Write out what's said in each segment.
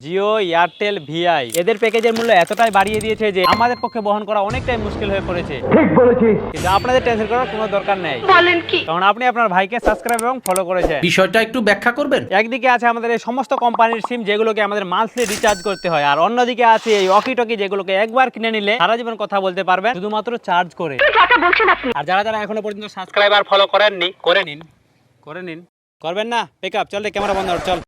Jio Airtel Vi এদের প্যাকেজের মূল্য এতটাই বাড়িয়ে দিয়েছে যে আমাদের পক্ষে বহন করা অনেকটাই মুশকিল হয়ে পড়েছে। ঠিক বলেছিস। কিন্তু আপনাদের টেনশন করার কোনো দরকার নেই। বলেন কি? কারণ আপনি আপনার ভাইকে সাবস্ক্রাইব এবং ফলো করেছেন। বিষয়টা একটু ব্যাখ্যা করবেন? একদিকে আছে আমাদের এই সমস্ত কোম্পানির সিম যেগুলোকে আমাদের মান্থলি রিচার্জ করতে হয় আর অন্যদিকে আছে এই অকি টকি যেগুলোকে একবার কিনে নিলে সারা জীবন কথা বলতে পারবেন শুধুমাত্র চার্জ করে। যাটা বলছেন আপনি? আর যারা যারা এখনও পর্যন্ত সাবস্ক্রাইব আর ফলো করেননি করে নিন করে নিন। করবেন না? পিক আপ চল রে ক্যামেরা বন্ধ কর, চল।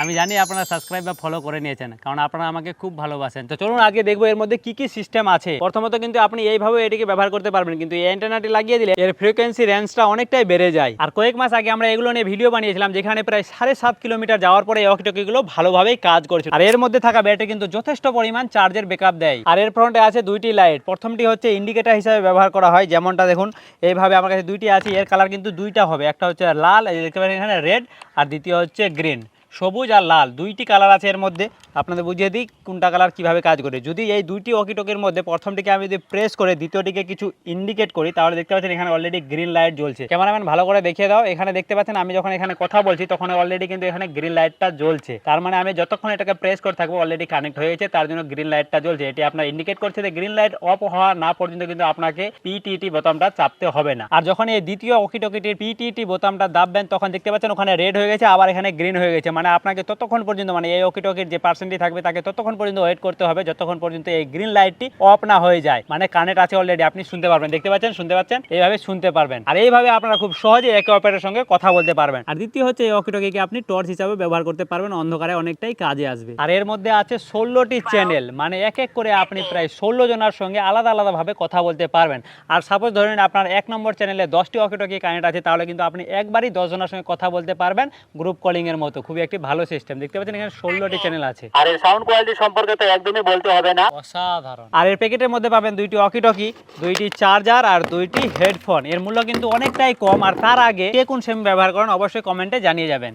আমি জানি আপনারা সাবস্ক্রাইব বা ফলো করে নিয়েছেন, কারণ আপনারা আমাকে খুব ভালোবাসেন। তো চলুন আগে দেখব এর মধ্যে কি কি সিস্টেম আছে। প্রথমত কিন্তু আপনি এইভাবে এটিকে ব্যবহার করতে পারবেন, কিন্তু এই অ্যান্টেনাটি লাগিয়ে দিলে এর ফ্রিকোয়েন্সি রেঞ্জটা অনেকটাই বেড়ে যায়। আর কয়েক মাস আগে আমরা এগুলো নিয়ে ভিডিও বানিয়েছিলাম, যেখানে প্রায় সাড়ে সাত কিলোমিটার যাওয়ার পরে অকিটকিগুলো ভালোভাবেই কাজ করছে আর এর মধ্যে থাকা ব্যাটারি কিন্তু যথেষ্ট পরিমাণ চার্জের ব্যাকআপ দেয়। আর এর ফ্রন্টে আছে দুইটি লাইট প্রথমটি হচ্ছে ইন্ডিকেটর হিসাবে ব্যবহার করা হয়, যেমনটা দেখুন, এইভাবে আমার কাছে দুইটি আছে, এর কালার কিন্তু দুইটা হবে। একটা হচ্ছে লাল এখানে রেড আর দ্বিতীয় হচ্ছে গ্রিন সবুজ আর লাল দুইটি কালার আছে এর মধ্যে। আপনাদের বুঝিয়ে দিই কোনটা কালার কীভাবে কাজ করে। যদি এই দুইটি অকিটকের মধ্যে প্রথমটিকে আমি যদি প্রেস করে, দ্বিতীয়টিকে কিছু ইন্ডিকেট করি, তাহলে দেখতে পাচ্ছেন এখানে অলরেডি গ্রিন লাইট জ্বলছে। ক্যামেরাম্যান ভালো করে দেখিয়ে দাও। এখানে দেখতে পাচ্ছেন আমি যখন এখানে কথা বলছি, তখন অলরেডি কিন্তু এখানে গ্রিন লাইটটা জ্বলছে। তার মানে আমি যতক্ষণ এটাকে প্রেস করে থাকব অলরেডি কানেক্ট হয়ে গেছে, তার জন্য গ্রিন লাইটটা জ্বলছে। এটি আপনার ইন্ডিকেট করছে যে গ্রিন লাইট অফ হওয়া না পর্যন্ত কিন্তু আপনাকে পিটিটি বোতামটা চাপতে হবে না। আর যখন এই দ্বিতীয় অকিটকিটির পিটিটি বোতামটা দাববেন, তখন দেখতে পাচ্ছেন ওখানে রেড হয়ে গেছে, আবার এখানে গ্রিন হয়ে গেছে। মানে আপনাকে ততক্ষণ পর্যন্ত মানে এই অকিটকির যে পার্সেন্টটি থাকবে, তাকে ততক্ষণ পর্যন্ত ওয়েট করতে হবে, যতক্ষণ পর্যন্ত এই গ্রিন লাইটটি অফ না হয়ে যায়। মানে কানেক্ট আছে অলরেডি আপনি শুনতে পারবেন। দেখতে পাচ্ছেন? শুনতে পাচ্ছেন? এইভাবে শুনতে পারবেন। আর এইভাবে আপনারা খুব সহজে একে অপরের সঙ্গে কথা বলতে পারবেন। আর দ্বিতীয় হচ্ছে এই অকিটকিকে আপনি টর্চ হিসাবে ব্যবহার করতে পারবেন, অন্ধকারে অনেকটাই কাজে আসবে। আর এর মধ্যে আছে ষোলোটি চ্যানেল মানে এক এক করে আপনি প্রায় ষোলো জনের সঙ্গে আলাদা আলাদাভাবে কথা বলতে পারবেন। আর সাপোজ ধরেন আপনার এক নম্বর চ্যানেলে দশটি অকিটকি কানেক্ট আছে, তাহলে কিন্তু আপনি একবারই দশ জনের সঙ্গে কথা বলতে পারবেন গ্রুপ কলিংয়ের মতো। খুবই একটি ভালো সিস্টেম দেখতে পাচ্ছেন এখানে ষোলোটি চ্যানেল আছে। আর এর সাউন্ড কোয়ালিটি সম্পর্কে তো একদমই বলতে হবে না। অসাধারণ। আর এর প্যাকেটের মধ্যে পাবেন দুইটি অকিটকি দুইটি চার্জার আর দুইটি হেডফোন এর মূল্য কিন্তু অনেকটাই কম। আর তার আগে কে কোন সিম ব্যবহার করেন অবশ্যই কমেন্টে জানিয়ে যাবেন।